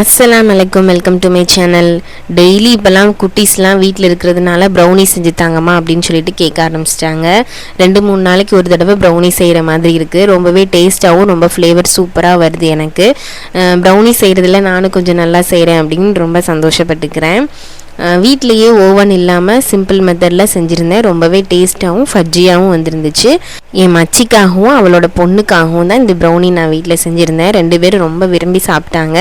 அஸ்ஸலாம் வலைக்கம் welcome to my channel. Daily இப்போல்லாம் குட்டீஸ்லாம் வீட்டில் இருக்கிறதுனால ப்ரௌனி செஞ்சு தாங்கம்மா அப்படின்னு சொல்லிட்டு கேட்க ஆரம்பிச்சிட்டாங்க. ரெண்டு மூணு நாளைக்கு ஒரு தடவை ப்ரௌனி செய்கிற மாதிரி இருக்குது ரொம்பவே டேஸ்ட்டாகவும் ரொம்ப ஃப்ளேவர் சூப்பராக வருது எனக்கு. ப்ரௌனி செய்கிறதுல நானும் கொஞ்சம் நல்லா செய்கிறேன் அப்படின்னு ரொம்ப சந்தோஷப்பட்டுக்கிறேன். வீட்லேயே ஓவன் இல்லாமல் சிம்பிள் மெத்தடில் செஞ்சுருந்தேன். ரொம்பவே டேஸ்ட்டாகவும் ஃபஜ்ஜியாகவும் வந்திருந்துச்சு. என் மச்சிக்காகவும் அவளோட பொண்ணுக்காகவும் தான் இந்த ப்ரௌனி நான் வீட்டில் செஞ்சுருந்தேன். ரெண்டு பேரும் ரொம்ப விரும்பி சாப்பிட்டாங்க.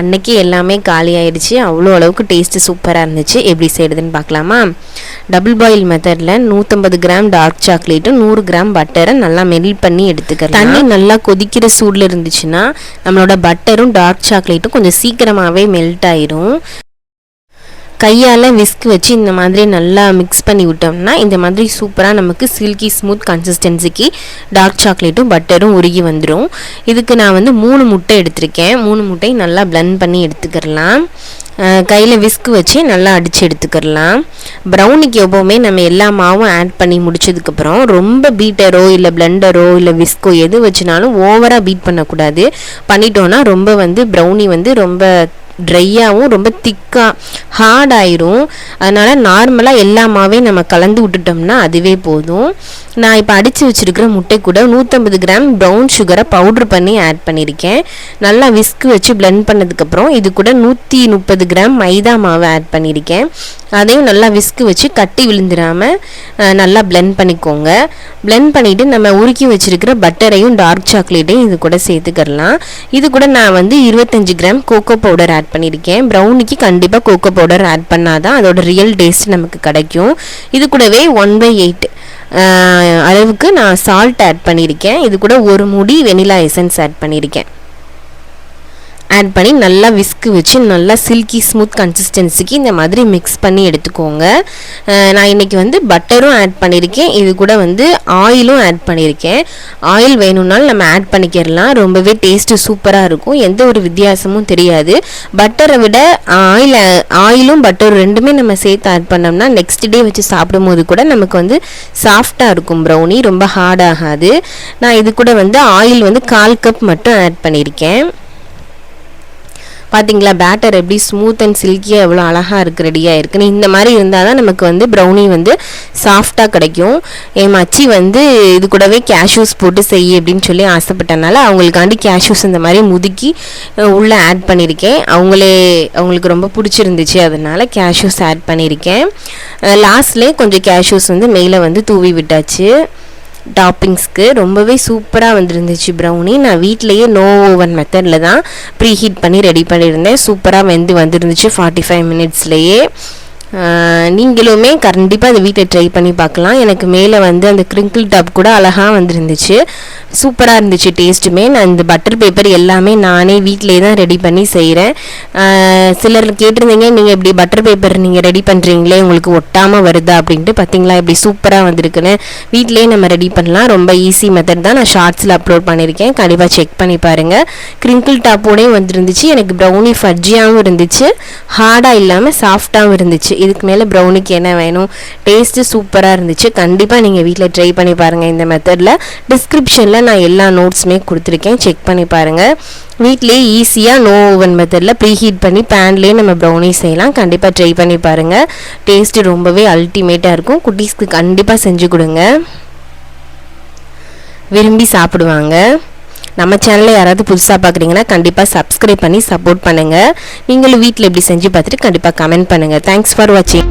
அன்னைக்கு எல்லாமே காலி ஆயிடுச்சு. அவ்வளோ அளவுக்கு டேஸ்ட்டு சூப்பராக இருந்துச்சு. எப்படி செய்யுதுன்னு பார்க்கலாமா? டபுள் பாயில் மெத்தடில் நூற்றம்பது கிராம் டார்க் சாக்லேட்டும் நூறு கிராம் பட்டரை நல்லா மெல்ட் பண்ணி எடுத்துக்கலாம். தண்ணி நல்லா கொதிக்கிற சூடில் இருந்துச்சுன்னா நம்மளோட பட்டரும் டார்க் சாக்லேட்டும் கொஞ்சம் சீக்கிரமாகவே மெல்ட் ஆயிரும். கையால் விஸ்க் வச்சு இந்த மாதிரி நல்லா மிக்ஸ் பண்ணி விட்டோம்னா இந்த மாதிரி சூப்பராக நமக்கு சில்கி ஸ்மூத் கன்சிஸ்டன்சிக்கு டார்க் சாக்லேட்டும் பட்டரும் உருகி வந்துடும் இதுக்கு நான் வந்து மூணு முட்டை எடுத்திருக்கேன். மூணு முட்டையும் நல்லா பிளெண்ட் பண்ணி எடுத்துக்கிறலாம். கையில் விஸ்க் வச்சு நல்லா அடித்து எடுத்துக்கிறலாம். ப்ரௌனிக்கு எப்போவுமே நம்ம எல்லா மாவும் ஆட் பண்ணி முடிச்சதுக்கப்புறம் ரொம்ப பீட்டரோ இல்லை பிளெண்டரோ இல்லை விஸ்கோ எது வச்சுனாலும் ஓவராக பீட் பண்ணக்கூடாது. பண்ணிட்டோன்னா ரொம்ப வந்து ப்ரௌனி வந்து ரொம்ப ட்ரையாகவும் ரொம்ப திக்காக ஹார்ட் ஆயிரும். அதனால் நார்மலாக எல்லா மாவையும் நம்ம கலந்து விட்டுட்டோம்னா அதுவே போதும். நான் இப்போ அடித்து வச்சுருக்கிற முட்டை கூட நூற்றம்பது கிராம் ப்ரௌன் சுகரை பவுட்ரு பண்ணி ஆட் பண்ணியிருக்கேன் நல்லா விஸ்க் வச்சு பிளெண்ட் பண்ணதுக்கப்புறம் இது கூட நூற்றி முப்பது கிராம் மைதா மாவை ஆட் பண்ணியிருக்கேன் அதையும் நல்லா விஸ்க் வச்சு கட்டி விழுந்துடாமல் நல்லா பிளெண்ட் பண்ணிக்கோங்க. பிளெண்ட் பண்ணிவிட்டு நம்ம உருக்கி வச்சுருக்கிற பட்டரையும் டார்க் சாக்லேட்டையும் இது கூட சேர்த்துக்கிறலாம். இது கூட நான் வந்து இருபத்தஞ்சி கிராம் கோகோ பவுடர் ஆட் பண்ணியிருக்கேன் ப்ரௌனிக்கு கண்டிப்பாக கோகோ பவுடர் ஆட் பண்ணால் தான் அதோட ரியல் டேஸ்ட் நமக்கு கிடைக்கும். இது கூடவே ஒன் பை எயிட் அளவுக்கு நான் சால்ட் ஆட் பண்ணியிருக்கேன் இது கூட ஒரு முடி வெனிலா எசன்ஸ் ஆட் பண்ணியிருக்கேன் ஆட் பண்ணி நல்லா விஸ்க்கு வச்சு நல்லா சில்கி ஸ்மூத் கன்சிஸ்டன்சிக்கு இந்த மாதிரி மிக்ஸ் பண்ணி எடுத்துக்கோங்க. நான் இன்றைக்கி வந்து பட்டரும் ஆட் பண்ணியிருக்கேன் இது கூட வந்து ஆயிலும் ஆட் பண்ணியிருக்கேன் ஆயில் வேணும்னாலும் நம்ம ஆட் பண்ணிக்கிறலாம் ரொம்பவே டேஸ்ட்டு சூப்பராக இருக்கும். எந்த ஒரு வித்தியாசமும் தெரியாது. பட்டரை விட ஆயில் ஆயிலும் பட்டரும் ரெண்டுமே நம்ம சேர்த்து ஆட் பண்ணோம்னா நெக்ஸ்ட் டே வச்சு சாப்பிடும்போது கூட நமக்கு வந்து சாஃப்டாக இருக்கும் ப்ரௌனி ரொம்ப ஹார்டாகாது நான் இது கூட வந்து ஆயில் வந்து கால் கப் மட்டும் ஆட் பண்ணியிருக்கேன் பார்த்தீங்களா பேட்டர் எப்படி ஸ்மூத் அண்ட் சில்கியாக எவ்வளோ அழகாக இருக்குது ரெடியாக இருக்குன்னு இந்த மாதிரி இருந்தால் தான் நமக்கு வந்து ப்ரௌனி வந்து சாஃப்டாக கிடைக்கும். என் மச்சி வந்து இது கூடவே கேஷ்யூஸ் போட்டு செய் அப்படின்னு சொல்லி ஆசைப்பட்டனால அவங்களுக்காண்டி கேஷ்யூஸ் இந்த மாதிரி முதுக்கி உள்ளே ஆட் பண்ணியிருக்கேன். அவங்களே அவங்களுக்கு ரொம்ப பிடிச்சிருந்துச்சு அதனால் கேஷ்யூஸ் ஆட் பண்ணியிருக்கேன். லாஸ்ட்லேயே கொஞ்சம் கேஷ்யூஸ் வந்து மேலே வந்து தூவி விட்டாச்சு. டாப்பிங்ஸ்க்கு ரொம்பவே சூப்பராக வந்துருந்துச்சு ப்ரௌனி நான் வீட்லேயே நோ ஓவன் மெத்தடில் தான் ப்ரீ ஹீட் பண்ணி ரெடி பண்ணியிருந்தேன். சூப்பராக வெந்து வந்துருந்துச்சு. ஃபார்ட்டி ஃபைவ் மினிட்ஸ்லேயே நீங்களுமே கண்டிப்பாக அதை வீட்டில் ட்ரை பண்ணி பார்க்கலாம். எனக்கு மேலே வந்து அந்த க்ரிங்கிள் டாப் கூட அழகாக வந்துருந்துச்சு. சூப்பராக இருந்துச்சு டேஸ்ட்டுமே நான் இந்த பட்டர் பேப்பர் எல்லாமே நானே வீட்டிலே தான் ரெடி பண்ணி செய்கிறேன் சிலர் கேட்டிருந்தீங்க நீங்கள் இப்படி பட்டர் பேப்பர் நீங்கள் ரெடி பண்ணுறீங்களே உங்களுக்கு ஒட்டாமல் வருதா? அப்படின்ட்டு. பார்த்தீங்களா இப்படி சூப்பராக வந்திருக்குன்னு. வீட்டிலே நம்ம ரெடி பண்ணலாம். ரொம்ப ஈஸி மெத்தட் தான் நான் ஷார்ட்ஸில் அப்லோட் பண்ணியிருக்கேன் கண்டிப்பாக செக் பண்ணி பாருங்கள் கிரிங்கிள் டாப்போடையும் வந்துருந்துச்சு. எனக்கு ப்ரௌனி ஃபர்ஜியாகவும் இருந்துச்சு. ஹார்டாக இல்லாமல் சாஃப்டாகவும் இருந்துச்சு. இதுக்கு மேலே ப்ரௌனிக்கு என்ன வேணும்? டேஸ்ட்டு சூப்பராக இருந்துச்சு. கண்டிப்பாக நீங்கள் வீட்டில் ட்ரை பண்ணி பாருங்கள் இந்த மெத்தடில் டிஸ்கிரிப்ஷனில் நான் எல்லா நோட்ஸுமே கொடுத்துருக்கேன். செக் பண்ணி பாருங்கள் வீட்லேயே ஈஸியாக நோ ஓவன் மெத்தடில் ப்ரீ ஹீட் பண்ணி பேன்லேயே நம்ம ப்ரௌனி செய்யலாம். கண்டிப்பாக ட்ரை பண்ணி பாருங்கள் டேஸ்ட்டு ரொம்பவே அல்டிமேட்டாக இருக்கும். குட்டீஸ்க்கு கண்டிப்பாக செஞ்சு கொடுங்க. விரும்பி சாப்பிடுவாங்க. நம்ம சேனலில் யாராவது புதுசாக பார்க்குறீங்கன்னா கண்டிப்பாக சப்ஸ்கிரைப் பண்ணி சப்போர்ட் பண்ணுங்கள் நீங்களும் வீட்டில் எப்படி செஞ்சு பார்த்துட்டு கண்டிப்பாக கமெண்ட் பண்ணுங்கள் தேங்க்ஸ் ஃபார் வாட்சிங்